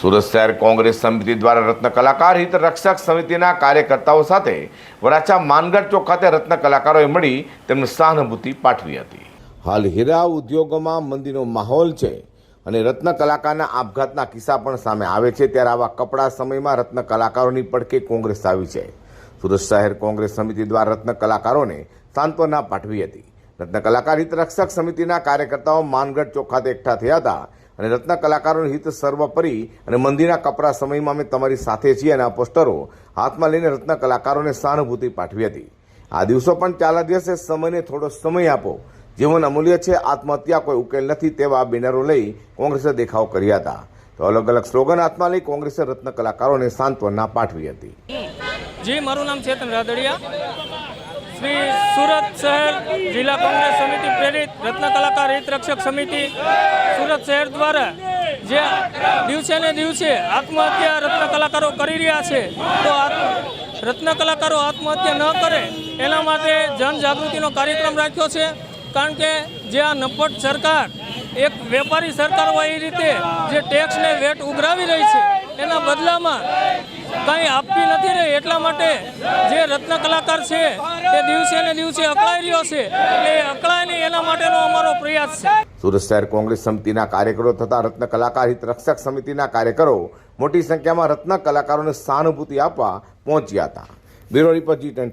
સુરત શહેર કોંગ્રેસ સમિતિ દ્વારા રત્ન કલાકાર હિત રક્ષક સમિતિના કાર્યકર્તાઓ સાથે વરાછા માનગઢ ચોક ખાતે રત્ન કલાકારોએ મળી તેમને સહાનુભૂતિ પાઠવી હતી. હાલ હીરા ઉદ્યોગોમાં મંદીનો માહોલ છે અને રત્ન કલાકારના આપઘાતના કિસ્સા પણ સામે આવે છે. ત્યારે આવા કપડા સમયમાં રત્ન કલાકારોની પડકે કોંગ્રેસ આવી છે. સુરત શહેર કોંગ્રેસ સમિતિ દ્વારા રત્ન કલાકારોને સાંત્વના પાઠવી હતી. રત્ન કલાકાર હિત રક્ષક સમિતિના કાર્યકર્તાઓ માનગઢ ચોક ખાતે એકઠા થયા હતા. અને રત્ન કલાકારોનું હિત સર્વોપરી અને મંદિરના કપરા સમયમાં અમે તમારી સાથે છીએ અને આ પોસ્ટરો હાથમાં લઈને રત્ન કલાકારોને સહાનુભૂતિ પાઠવી હતી. આ દિવસો પણ ચાલા દિવસે સમયને થોડો સમય આપો. જીવન અમૂલ્ય છે, આત્મહત્યા કોઈ ઉકેલ નથી તેવા બેનરો લઈ કોંગ્રેસે દેખાવ કર્યા હતા. તો અલગ અલગ સ્લોગન હાથમાં લઈ કોંગ્રેસે રત્ન કલાકારોને સાંત્વના પાઠવી હતી. જી, મારું નામ ચેતન રાદડિયા. શ્રી સુરત શહેર જિલ્લા કોંગ્રેસ સમિતિ પ્રેરિત રત્ન કલાકાર હિત રક્ષક સમિતિ સુરત શહેર દ્વારા જે દિવસે ને દિવસે આત્મહત્યા રત્ન કલાકારો કરી રહ્યા છે, તો રત્ન કલાકારો આત્મહત્યા ન કરે, એના માટે જનજાગૃતિનો કાર્યક્રમ રાખ્યો છે. કારણ કે જે આ નપટ સરકાર, એક વેપારી સરકાર હોય એ રીતે જે ટેક્સને વેટ ઉઘરાવી રહી છે, એના બદલામાં કંઈ આપતી નથી રહી. એટલા માટે જે રત્ન કલાકાર છે, તે દિવસે ને દિવસે અકળાઈ રહ્યો છે. એ અકળાય નહીં સુરત શહેર કોંગ્રેસ સમિતિના કાર્યકરો તથા રત્ન કલાકાર હિત રક્ષક સમિતિના કાર્યકરો મોટી સંખ્યામાં રત્ન કલાકારોને સહાનુભૂતિ આપવા પહોંચ્યા હતા. બ્યુરો રિપોર્ટ જી ટેન